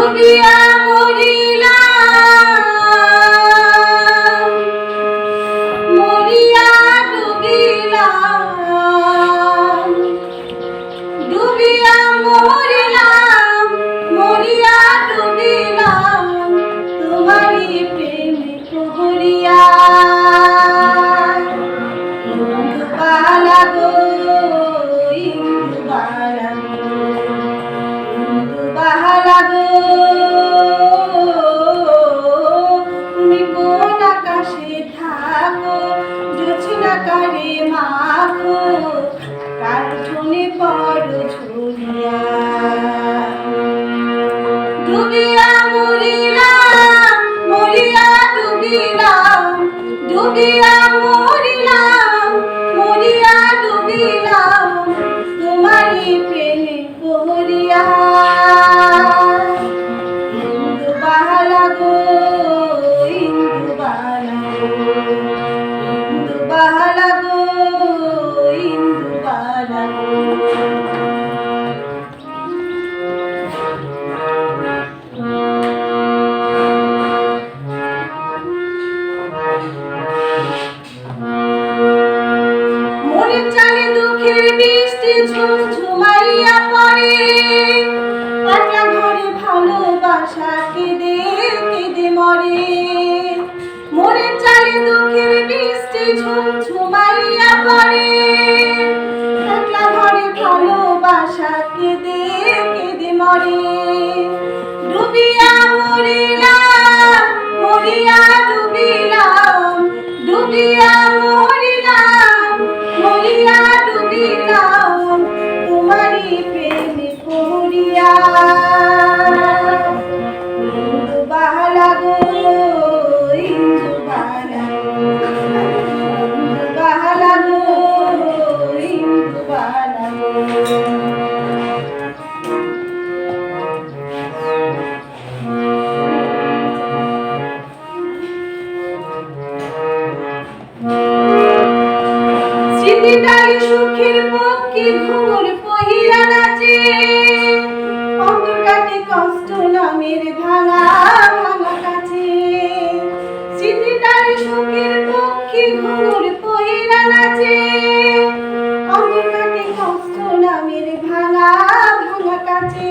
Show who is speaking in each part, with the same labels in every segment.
Speaker 1: ডুবিয়া মরিলাম কারে মাখো কার ঠোনে পড়ো ঝুলিয়া ডুবিয়া মরিলাম মরিয়া ডুবিলাম ডুবিয়া মরিলাম মনের চালে দুঃখের বৃষ্টি ঝুমঝুমাইয়া পড়ে। পাকা ঘরে ভালোবাসা কেঁদে কেঁদে মরে। মনের চালে দুঃখের বৃষ্টি ঝুমঝুমাইয়া পড়ে। পাকা ঘরে ভালোবাসা কেঁদে কেঁদে মরে। ডুবিয়া পক্ষে পহিয়া নাচে। অন্তর কাটে কষ্ট নামের ভাঙা ভাঙা কাছে। স্মৃতিটাই সুখের পক্ষী ঘুমুর পহিয়া নাচে। অন্তর কাটে কষ্ট নামের ভাঙা ভাঙা কাছে।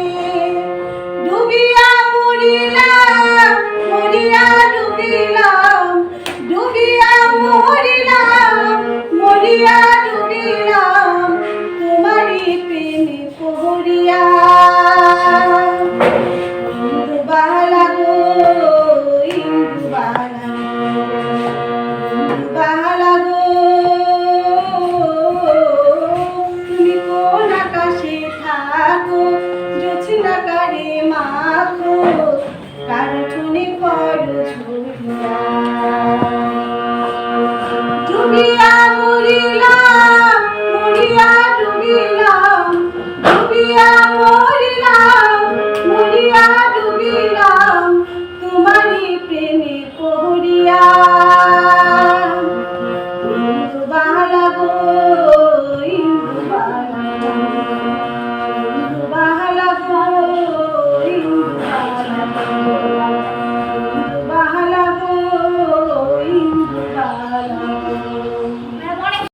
Speaker 1: কার ঠুনে পড়ো ঝুলিয়া ডুবিয়া